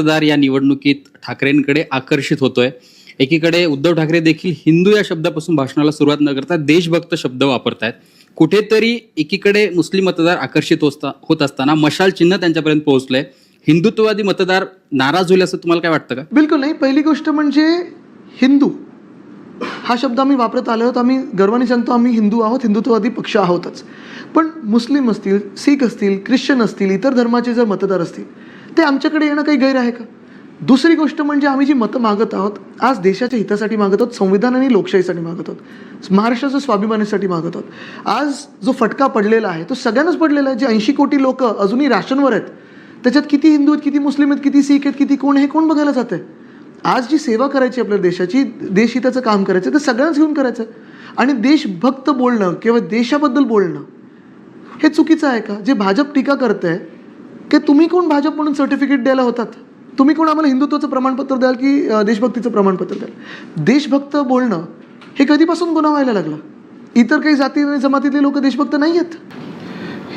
मतदार या निवडणुकीत ठाकरेंकडे आकर्षित होतोय. एकीकडे उद्धव ठाकरे देखील हिंदू या शब्दापासून भाषणाला सुरुवात न करता देशभक्त शब्द वापरतायत. कुठेतरी एकीकडे मुस्लिम मतदार आकर्षित होत असताना मशाल चिन्ह त्यांच्यापर्यंत पोहोचलंय. हिंदुत्ववादी मतदार नाराज होईल असं तुम्हाला काय वाटतं का? बिलकुल नाही. पहिली गोष्ट म्हणजे हिंदू. हा शब्द आम्ही वापरत आलो आहोत. आम्ही गर्वाने सांगतो आम्ही हिंदू आहोत हिंदुत्ववादी पक्ष आहोतच. पण मुस्लिम असतील सीख असतील ख्रिश्चन असतील इतर धर्माचे जर मतदार असतील ते आमच्याकडे येणं काही गैर आहे का? दुसरी गोष्ट म्हणजे आम्ही जी मतं मागत आहोत आज देशाच्या हितासाठी मागत आहोत संविधान आणि लोकशाहीसाठी मागत आहोत महाराष्ट्राच्या स्वाभिमानासाठी मागत आहोत. आज जो फटका पडलेला आहे तो सगळ्यांनाच पडलेला आहे. जे ऐंशी कोटी लोक अजूनही राशनवर आहेत त्याच्यात किती हिंदू आहेत किती मुस्लिम आहेत किती सीख आहेत किती कोण हे कोण बघायला जात आहे आज जी सेवा करायची आपल्या देशाची देशहिताचं काम करायचं ते सगळ्यांच घेऊन करायचं आणि देशभक्त बोलणं किंवा देशाबद्दल बोलणं हे चुकीचं आहे का? जे भाजप टीका करते की तुम्ही कोण भाजप म्हणून सर्टिफिकेट द्यायला होतात? तुम्ही कोण आम्हाला हिंदुत्वाचं प्रमाणपत्र द्याल की देशभक्तीचं प्रमाणपत्र द्याल? देशभक्त बोलणं हे कधीपासून गुन्हा व्हायला लागलं? इतर काही जाती आणि जमातीतले लोक देशभक्त नाही आहेत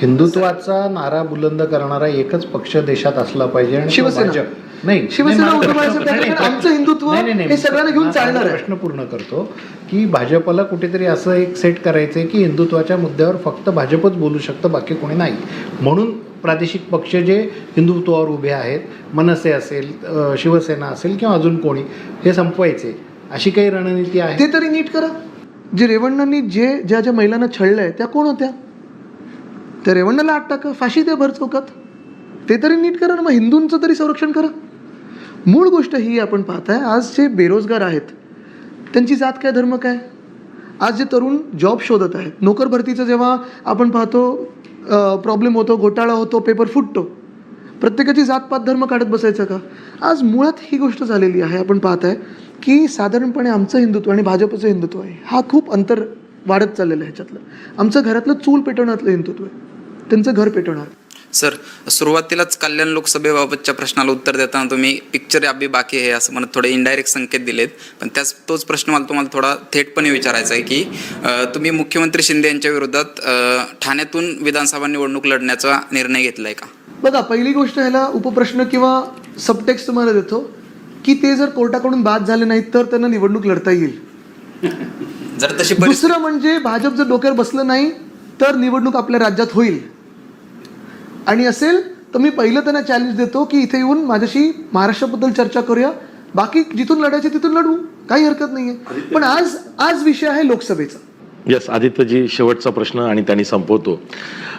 हिंदुत्वाचा नारा बुलंद करणारा एकच पक्ष देशात असला पाहिजे आणि शिवसेना. नाही शिवसेना आमचं हिंदुत्व हे सगळ्यांना घेऊन चालणार आहे. प्रश्न पूर्ण करतो की भाजपला कुठेतरी असं एक सेट करायचंय की हिंदुत्वाच्या मुद्द्यावर फक्त भाजपच बोलू शकतं बाकी कोणी नाही. म्हणून प्रादेशिक पक्ष जे हिंदुत्वावर उभे आहेत मनसे असेल शिवसेना असेल किंवा अजून कोणी हे संपवायचे. अशी काही रणनीती आहे? ते तरी नीट करा. जे रेवण्णांनी जे ज्या ज्या महिलांना छळलंय त्या कोण होत्या? त्या रेवण्णाला आत टाका फाशी द्या भर चौकात. ते तरी नीट करा ना मग हिंदूंचं तरी संरक्षण करा. मूळ गोष्ट ही आपण पाहताय आज जे बेरोजगार आहेत त्यांची जात काय धर्म काय? आज जे तरुण जॉब शोधत आहेत नोकर भरतीचं जेव्हा आपण पाहतो प्रॉब्लेम होतो घोटाळा होतो पेपर फुटतो प्रत्येकाची जातपात धर्म काढत बसायचं का? आज मुळात ही गोष्ट झालेली आहे आपण पाहताय की साधारणपणे आमचं हिंदुत्व आणि भाजपचं हिंदुत्व आहे हा खूप अंतर वाढत चाललेलं आहे ह्याच्यातलं. आमचं घरातलं चूल पेटवण्यातलं हिंदुत्व आहे त्यांचं घर पेटवणार. सर सुरुवातीलाच कल्याण लोकसभेबाबतच्या प्रश्नाला उत्तर देताना तुम्ही पिक्चर अभी बाकी आहे असं म्हणत थोडे इनडायरेक्ट संकेत दिलेत. पण त्याच तोच प्रश्न मला तुम्हाला थोडा थेटपणे विचारायचा आहे की तुम्ही मुख्यमंत्री शिंदे यांच्या विरोधात ठाण्यातून विधानसभा निवडणूक लढण्याचा निर्णय घेतला आहे का? बघा पहिली गोष्ट ह्याला उपप्रश्न किंवा सबटेक्स्ट तुम्हाला देतो की ते जर कोर्टाकडून बाद झाले नाहीत तर त्यांना निवडणूक लढता येईल. जर तशी दुसरं म्हणजे भाजप जर डोक्यावर बसलं नाही तर निवडणूक आपल्या राज्यात होईल. आणि असेल तर मी पहिलं त्यांना चॅलेंज देतो की इथे येऊन माझ्याशी महाराष्ट्राबद्दल चर्चा करूया. बाकी जिथून लढायचे तिथून लढू. काही हरकत नाहीये. पण आज आज विषय आहे लोकसभेचा. येस आदित्यजी शेवटचा प्रश्न आणि त्यांनी संपवतो.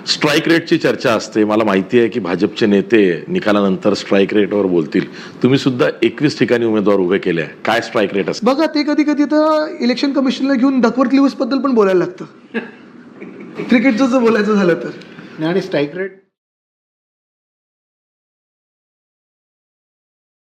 स्ट्राईक रेटची चर्चा असते. मला माहिती आहे की भाजपचे नेते निकालानंतर स्ट्राईक रेटवर बोलतील. तुम्ही सुद्धा एकवीस ठिकाणी उमेदवार उभे केले आहे. काय स्ट्राईक रेट असते? बघा ते कधी कधी तर इलेक्शन कमिशनला घेऊन डकवर्थ लिव्सबद्दल पण बोलायला लागतं. क्रिकेटचं जर बोलायचं झालं तर. आणि स्ट्राईक रेट